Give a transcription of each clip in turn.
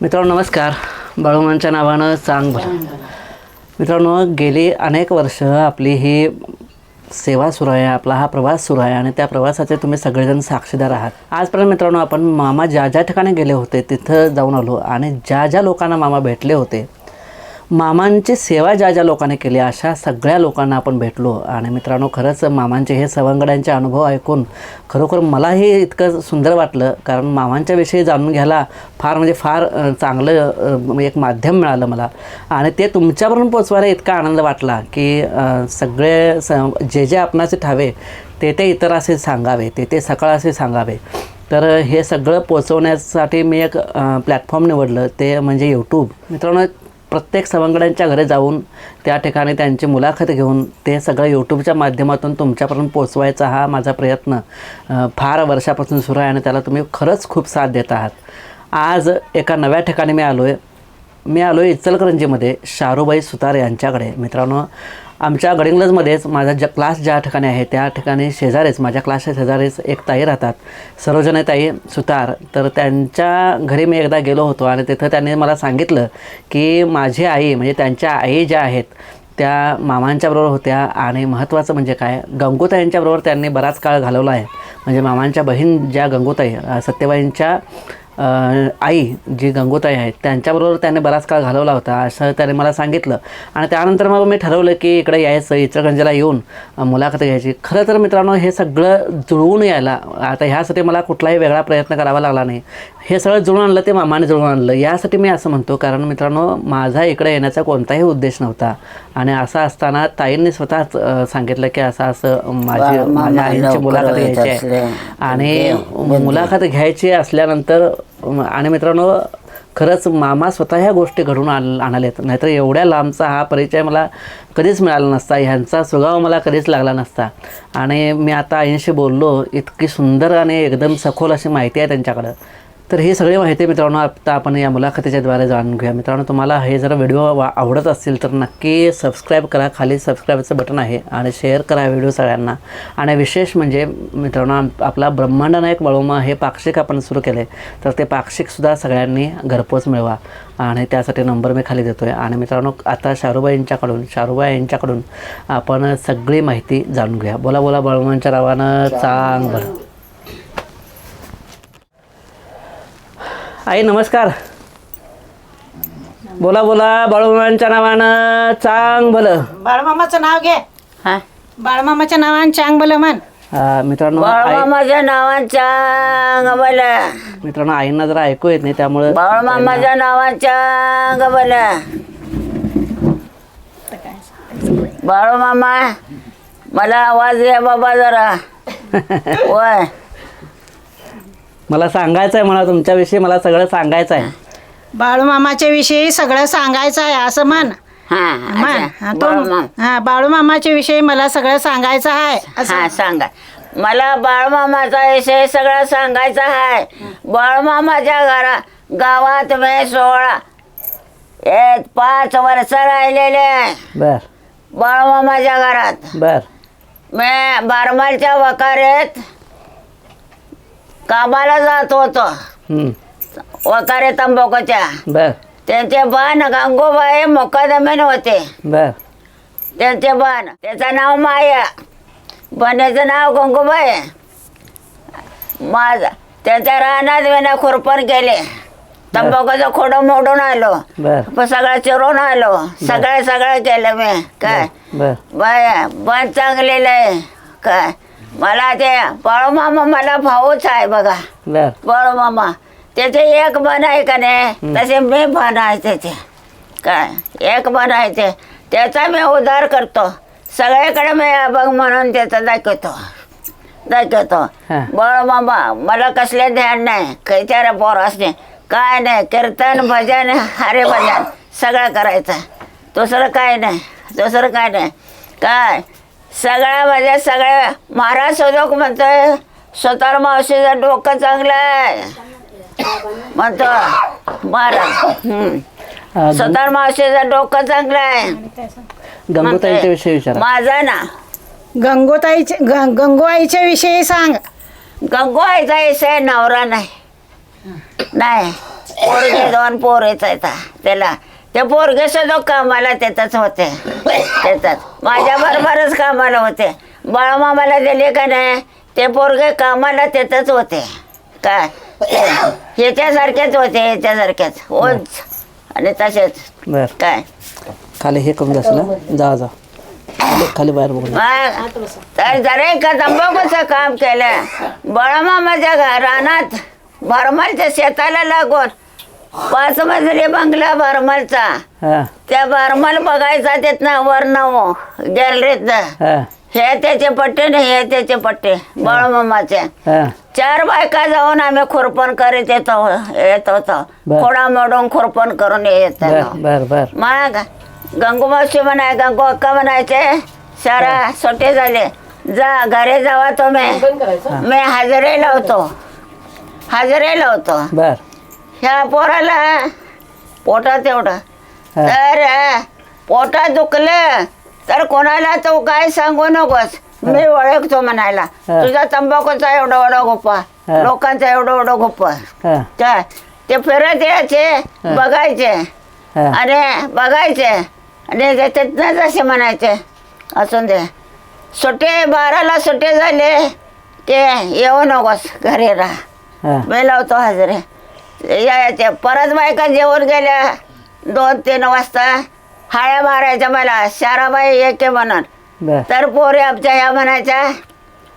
मित्रांनो नमस्कार. बाळूमांच्या नावानं चांग भलं मित्रांनो गेली अनेक वर्ष आपली ही सेवा सुरू आहे आपला हा प्रवास सुरू आहे आणि त्या प्रवासाचे तुम्ही सगळेजण साक्षीदार आहात. आजपर्यंत मित्रांनो आपण मामा ज्या ज्या ठिकाणी गेले होते तिथं जाऊन आलो आणि ज्या ज्या लोकांना मामा भेटले होते मामांची सेवा ज्या ज्या लोकांनी केली अशा सगळ्या लोकांना आपण भेटलो. आणि मित्रांनो खरंच मामांचे हे सवंगड्यांचे अनुभव ऐकून खरोखर मलाही इतकं सुंदर वाटलं. कारण मामांच्याविषयी जाणून घ्यायला फार म्हणजे फार चांगलं एक माध्यम मिळालं मला. आणि ते तुमच्यापर्यंत पोचवायला इतका आनंद वाटला की सगळे स जे जे आपणाचे ठावे ते ते इतर असे सांगावे ते ते सकाळ असे सांगावे. तर हे सगळं पोचवण्यासाठी मी एक प्लॅटफॉर्म निवडलं ते म्हणजे यूट्यूब मित्रांनो प्रत्येक सवंगड्यांच्या घरी जाऊन त्या ठिकाणी त्यांची मुलाखत घेऊन ते सगळं यूट्यूबच्या माध्यमातून तुमच्यापर्यंत पोचवायचा हा माझा प्रयत्न फार वर्षापासून सुरू आहे आणि त्याला तुम्ही खरंच खूप साथ देत आहात. आज एका नव्या ठिकाणी मी आलो आहे मी आलो आहे इचलकरंजीमध्ये शारूबाई सुतार यांच्याकडे. मित्रांनो आमच्या गडिंग्लजमध्येच माझा ज क्लास ज्या ठिकाणी आहे त्या ठिकाणी शेजारीच माझ्या क्लासच्या शेजारीच एक ताई राहतात. सरोजने ताई सुतार. तर त्यांच्या घरी मी एकदा गेलो होतो आणि तिथं त्यांनी मला सांगितलं की माझी आई म्हणजे त्यांच्या आई ज्या आहेत त्या मामांच्याबरोबर होत्या आणि महत्त्वाचं म्हणजे काय? गंगोताईंच्याबरोबर त्यांनी बराच काळ घालवला आहे. म्हणजे मामांच्या बहीण ज्या गंगोताई सत्यबाईंच्या आई जी गंगोताई आहेत त्यांच्याबरोबर त्याने बराच काळ घालवला होता असं त्याने मला सांगितलं. आणि त्यानंतर मग मी ठरवलं की इकडे यायचं इचलकरंजीला येऊन मुलाखत घ्यायची. खरं तर मित्रांनो हे सगळं जुळवून यायला आता ह्यासाठी मला कुठलाही वेगळा प्रयत्न करावा लागला नाही. हे सगळं जुळून आणलं ते मामाने जुळून आणलं. यासाठी मी असं म्हणतो कारण मित्रांनो माझा इकडे येण्याचा कोणताही उद्देश नव्हता. आणि असं असताना ताईंनी स्वतःच सांगितलं की असं असं माझी माझ्या आईची मुलाखत घ्यायची आहे. आणि मुलाखत घ्यायची असल्यानंतर आणि मित्रांनो खरंच मामा स्वतः ह्या गोष्टी घडून आण आणाल्यात नाहीतर एवढ्या लांबचा हा परिचय मला कधीच मिळाला नसता. ह्यांचा सुगाव मला कधीच लागला नसता. आणि मी आता आईंशी बोललो इतकी सुंदर आणि एकदम सखोल अशी माहिती आहे त्यांच्याकडं. तर ही सगळी माहिती मित्रांनो. आता आपण या मुलाखतीच्याद्वारे जाणून घेऊया. मित्रांनो तुम्हाला हे जर व्हिडिओ वा आवडत असतील तर नक्की सबस्क्राईब करा. खाली सबस्क्राईबचं बटन आहे आणि शेअर करा व्हिडिओ सगळ्यांना. आणि विशेष म्हणजे मित्रांनो आपला ब्रह्मांड नायक बळोमा हे पाक्षिक आपण सुरू केले तर ते पाक्षिकसुद्धा सगळ्यांनी घरपोच मिळवा. आणि त्यासाठी नंबर मी खाली देतो आहे आणि मित्रांनो आता शारूबाईंच्याकडून शारूबाई यांच्याकडून आपण सगळी माहिती जाणून घेऊया. बोला बोला बळवंच्या नावानं चांग बरं आई नमस्कार. बोला बोला बाळूमांच्या नावानं चांग भलं. बाळमामाचं नाव घे. हा. बाळमामाच्या नावानं चांग बोल म्हण. मित्रांनो आई बाळमामाच्या नावाच्या गबला मित्रांनो आईंना जरा ऐकू येत नाही त्यामुळं बाळमामाच्या नावाच्या गबला बाळमामा मला आवाज द्या बाबा जरा. वय मला सांगायचं आहे मला तुमच्याविषयी मला सगळं सांगायचं आहे बाळूमामाच्या विषयी सगळं सांगायचं आहे असं म्हण. हा. हा, तो. हा बाळूमामाच्या विषयी मला सगळं सांगायचं आहे असं. हा सांगा. मला बाळमामाचा विषय सगळा सांगायचा आहे. बाळमामाच्या घरा गावात मी सोळा एक पाच वर्ष राहिलेले. बर. बाळमामाच्या घरात. बर. मी बारमालच्या वकारेत कामाला जात होतो. वकारे तंबाखूच्या. बर. त्यांचे बाण गंगोबाई मुकादमेन होते. बर. त्यांचे बाण. त्याचं नाव माया. बनेचं नाव गंगोबाई. माझ. त्यांच्या रानात विना खुरपण केले. तंबाखूचं खोडं मोडून आलो. सगळं चिरून आलो. सगळं सगळं केलं मी. काय? बाय बन चांगलेलं आहे. काय? मला ते बाळूमामा मला भाऊच आहे बघा. बर. बाळूमामा त्याचे एक बन आहे का नाही? तसे मी बन आहे त्याचे. काय? एक बन आहे ते. त्याचा मी उद्धार करतो. सगळ्याकडे मी बघ म्हणून त्याचा दाखवतो. दाखवतो. हा. बळ मामा मला कसले ध्यान नाही. खैच्यारे पोर असणे काय नाही. कीर्तन भजन हरे भजन सगळं करायचं. दुसरं काय नाही. दुसरं काय नाही. काय? सगळ्या म्हणजे सगळ्या महाराज सोदक म्हणतोय स्वतः मावशीचं डोकं चांगलं आहे. म्हणतो महाराज स्वतः मावशीचं डोकं चांगलं आहे. गंगोताईच्या विषयी विचारा. माझा ना. गंगोताईचे ग- गंगूआईच्या विषयी सांग. गंगो आयचा आहे नवरा नाही. नाही. पोरगे दोन पोर येत त्याला. ते पोरगे सुद्धा कामाला त्यातच होते. त्याच्यात माझ्या बरोबरच कामाला होते. बाळमामाला दिले का नाही ते पोरगे कामाला त्यातच होते. काय ह्याच्यासारखेच होते ह्याच्यासारखेच. होच आणि तसेच. बर. काय? खाली हे करून जाशील हं? जा जा. खाली खाली बाहेर बघून मग तर जरा एका तंबाखूचं काम केलं. बळमामाच्या घ- रानात भरमलच्या शेताला लागून पाच मजली बंगला भरमलचा हा. त्या भरमल बघायचा तिथनं वरनं गॅलरीतनं हा. हे त्याचे पट्टे नाही हे त्याचे पट्टे बळमामाचे. हा. चार बायका जाऊन आम्ही खुरपण करीत येतो येत होतो. बर. खोडा मोडून खुरपण करून येत बर बर बर. मग मावशी म्हणाय गंगू अक्का म्हणायचे सारा सोटे झाले. जा घरी जावा तुम्ही. मी हजेरी लावतो हजेरी लावतो बर. ह्या पोराला पोटात एवढं हा. तर पोटात दुखलं तर कोणाला तो काय सांगू नकोस? मी ओळखतो म्हणायला. तुझा तंबाखूचा एवढा एवढा गोप्पा. लोकांचा एवढा एवढा गोप्पा. काय ते फिरत यायचे बघायचे. अरे बघायचे. आणि त्याच्यातनं जसे म्हणायचे असून दे. सुट्टे बाराला सुट्टे झाले की येऊ नकोस घरी राहा. मी लावतो हजरे. यायचे. परत बायका जेवण गेल्या. दोन तीन वाजता हाळ्या मारायच्या मला. शाराबाई एके म्हणून. बर. तर पोरे आमच्या या म्हणायच्या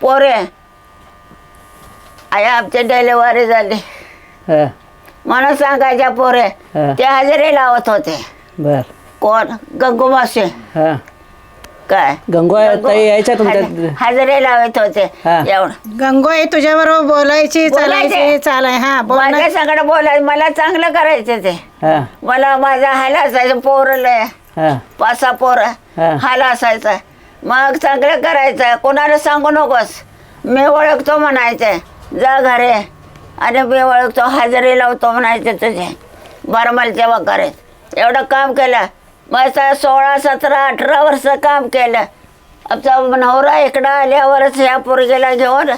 पोरे आया आमची डिलेवरी झाली. हा. म्हणून सांगायच्या पोरे हा. ते हजेरी लावत होते. बर. कोण? गंगू हा. काय? गंगो ताई यायच्या तुमच्या हजे- हजेरी लावत होते. हा. एवढं. गंगोई तुझ्या बरोबर बोलायची बोलायचे. चालायची चालाय. हा बोल ना. माझ्या सगळं बोलाय मला चांगलं करायचं ते. हा. मला माझा हाल असायचं पोरलं हा. पासा पोर. हा. हाल असायचा. मग चांगलं करायचं. कोणाला सांगू नकोस. मी ओळखतो म्हणायचं जा घरे. आणि मी ओळखतो हजेरी लावतो म्हणायचे तुझे. बरमलच्या वकारेत एवढं काम केलं. मग सोळा सतरा अठरा वर्ष काम केलं. आमचा नवरा इकडं आल्यावरच ह्या पोरगीला घेऊन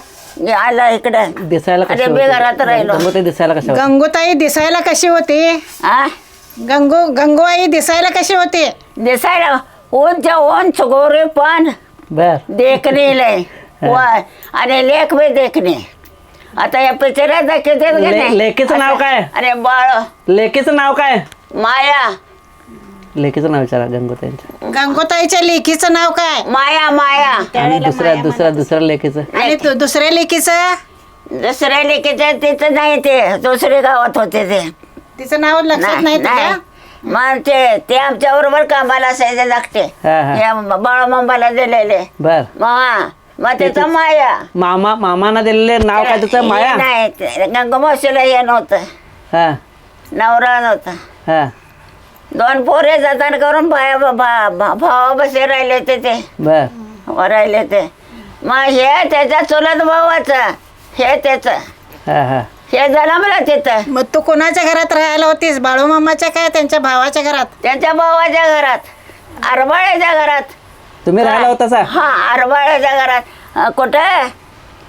आला इकडं. दिसायला कशी मी घरात राहिलो. गंगोताई दिसायला कशा होत्या? गंगूताई दिसायला कशी होती? हा गंगू गंगूआई दिसायला कशी होती? दिसायला उंच उंच गोरे पण बर. देखणे लय. वा आणि लेख बी देखणे. आता या पिक्चरात दाखवते का ले- नाही? लेकीचं नाव काय? अरे बाळ. लेकीचं नाव काय? माया. लेकीचं नाव विचारा गंगोताईंच्या गंगोताईच्या लेकीचं नाव काय? माया माया. आणि दुसऱ्या दुसऱ्या दुसऱ्या लेकीचं. आणि तु- दुसऱ्या लेकीचं? दुसऱ्या लेकीचं तिथं नाही ते दुसरे गावात होते ते. तिचं नाव लक्षात नाही. तुझ्या? मग ते ते आमच्या बरोबर कामाला असायचे लागते. हा, हा. दिलेले. बर. मग मग त्याचा माया. मामा मामाना दिलेले नाव काय तुझं माया? नाही गंगमावशीला हे नव्हतं हा. नवरा नव्हता. हा. दोन पोरे जाताना करून भाया भावा बसे राहिले ते ते. बर. राहिले ते मग हे त्याच्या चुलत भावाचं हे त्याचं. हा हा. हे झालं मला तिथं. मग तू कोणाच्या घरात राहायला होतीस? बाळूमामाच्या काय? त्यांच्या भावाच्या घरात? त्यांच्या भावाच्या घरात. आरबाळ्याच्या घरात. तुम्ही राहिला होता सा हा आरबाळ्याच्या घरात. अं, कुठं?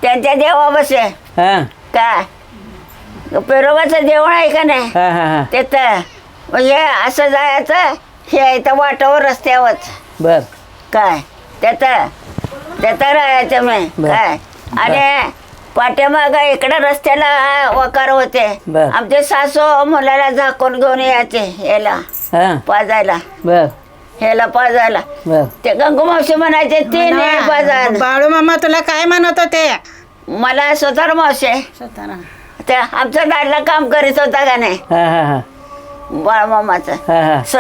त्यांच्या देवा बसे. हा. काय पेरोबाचं देवळ आहे का नाही? हा हा हा. तिथं. हे असं जायचं हे इथं वाटावर रस्त्यावरच. बर. काय? त्याचं त्याचं राहायचं मी. बर. काय? आणि पाठीमाग इकडे रस्त्याला वकार होते. बर. आमचे सासू मुलाला झाकून घेऊन यायचे याला हा. पाजायला. बर. ह्याला पाजायला. बर. ते गंगू मावशी म्हणायचे ते नाही पाजायला. बाळूमामा तुला काय म्हणत होते? मला स्वतः मावशी ते आमचं दाडला काम करीत होता का नाही? हा हा हा. बाळमामाचं. हा हा. स-.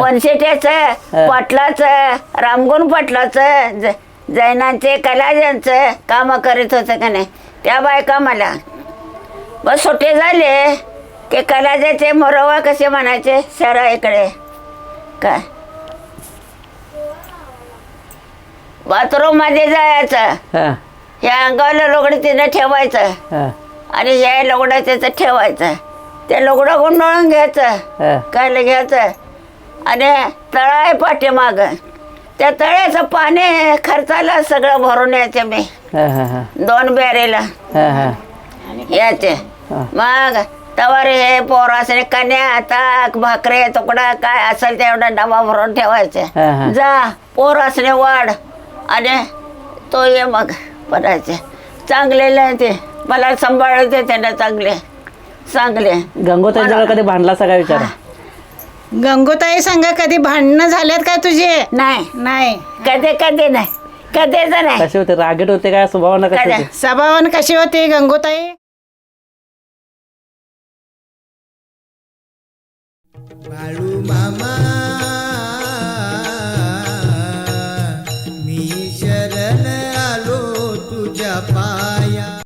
वनशेट्याचं. पाटलाचं रामगुण पाटलाचं ज- जैनांचे कलाज्यांचं काम करीत होतं का नाही? त्या बायका मला बस सुट्टे झाले की कलाजाचे मोरवा कसे म्हणायचे? शहरा इकडे. काय बाथरूममध्ये जायचं. हा. या अंगाला लोगडं तिनं ठेवायचं. हा. आणि हे लोगडं त्याचं ठेवायचं. ते लोगडं गुंडाळून घ्यायचं. हा. काय घ्यायचं. आणि तळा आहे पाठीमाग. त्या तळ्याचं पाणी खर्चाला सगळं भरून यायचं मी. दोन बॅरेला. यायचे. मग तवर हे पोर असणे कन्या ताक भाकरे तुकडा काय असेल तेवढा डबा भरून. ठेवायचे. जा पोर असणे वाढ. आणि तो ये मग बनायचे चांगलेले ते. मला सांभाळते त्याला चांगले. चांगले. गंगोताईजवळ कधी भांडला सगळा विचार? गंगोताई संग कधी भांडणं झाल्यात काय तुझे? नाही. नाही. कधी कधी नाही. कधीच नाही. कसे होते? रागेट होते काय? स्वभावानं कसे होते? सभावन कशी होती गंगोताई? बाळू मामा